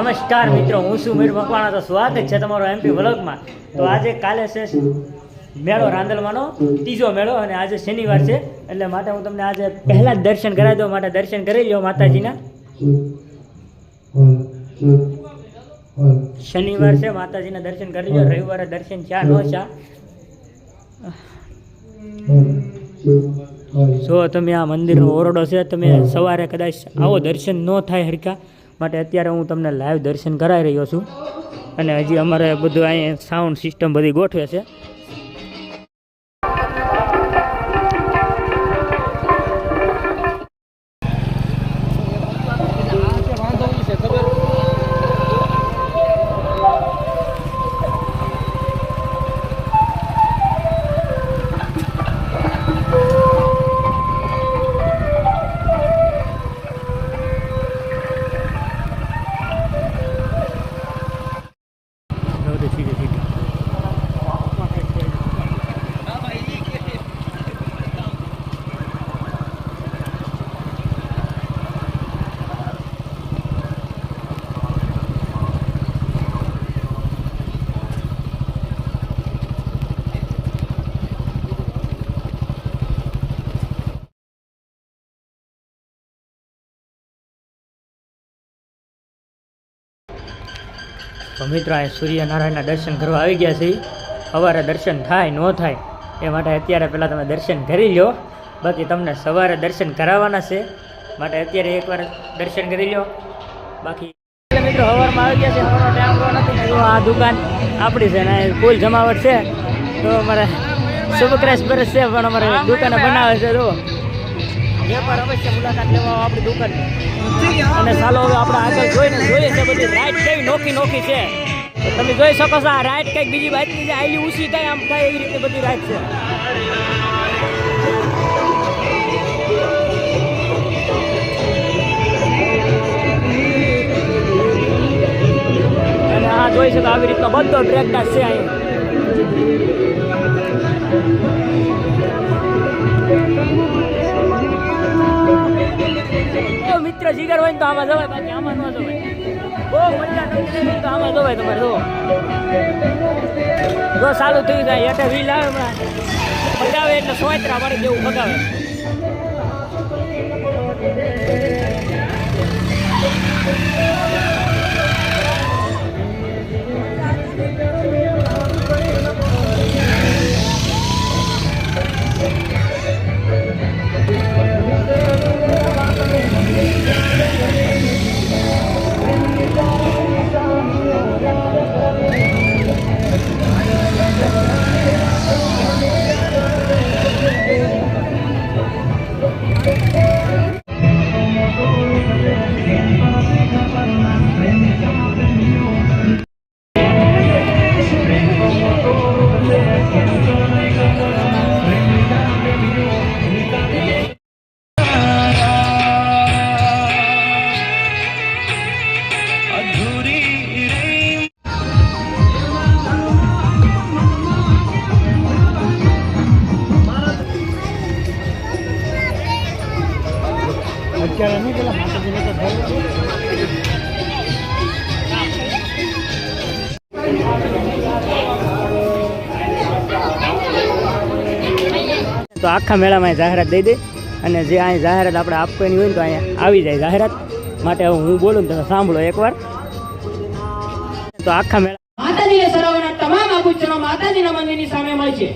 નમસ્કાર મિત્રો, હું છું મકવાણા. તો સ્વાગત છે તમારો એમપી વ્લોગમાં. તો આજે કાલે છે મેળો, રાંદલવાનો ત્રીજો મેળો અને આજે શનિવાર છે. એટલે માટે હું તમને આજે પહેલા જ દર્શન કરાવી દઉં, માટે દર્શન કરી લ્યો માતાજીના. શનિવાર છે, માતાજીના દર્શન કરી લો રવિવારે દર્શન ચા નો ચા જો તમે આ મંદિરનો ઓરડો છે, તમે સવારે કદાચ આવો, દર્શન ન થાય હરકા માટે અત્યારે હું તમને લાઈવ દર્શન કરાવી રહ્યો છું. અને હજી અમારે બધું અહીંયા સાઉન્ડ સિસ્ટમ બધી ગોઠવે છે. ठीक है ठीक है તો મિત્રો, આ સૂર્યનારાયણના દર્શન કરવા આવી ગયા છે સવારે દર્શન થાય, ન થાય, એ માટે અત્યારે પહેલાં તમે દર્શન કરી લો બાકી તમને સવારે દર્શન કરાવવાના છે. માટે અત્યારે એકવાર દર્શન કરી લો બાકી મિત્રો, સવારમાં આવી ગયા છે આ દુકાન આપણી છે ને ફૂલ જમાવટ છે. તો અમારે શુભક્રેશ બરસ છે, પણ અમારે દુકાને બનાવે છે તો વેપાર અવશ્ય મુલાકાત લેવા આપણી દુકાન અને ચાલો હવે આપણે આગળ જોઈને જોઈએ છે બધી રાઈટ કેવી નોખી નોખી છે. તમે જોઈ શકો છો આ રાઈટ કંઈક બીજી બાજુની જે આયલી ઊંચી થાય, આમ થાય એવી રીતે બધી રાઈટ છે. આ જોઈ શકો આવી રીતનો બધો ટ્રેક છે અહીં. જો જીગર હોય ને તો આમાં જવાય, બાકી આમાં ન જવાય. બહુ મજા નથી તો આમાં જવાય તમારે જો જો સારું થઈ જાય એટલે વી આવે હમણાં. ભગાવે એટલે સોયત્રા મારી જેવું ભગાવે. અત્યારે નહીં પેલા માતાજીને તો તો આખા મેળામાં જાહેરાત દઈ દે અને જે અહીં જાહેરાત આપણે આપવાની હોય ને તો અહીંયા આવી જાય જાહેરાત. માટે હું બોલું ને તમે સાંભળો એકવાર. તો આખા મેળા માતાજીને સરાવવાના તમામ આભૂષણો માતાજીના મંદિરની સામે મળશે.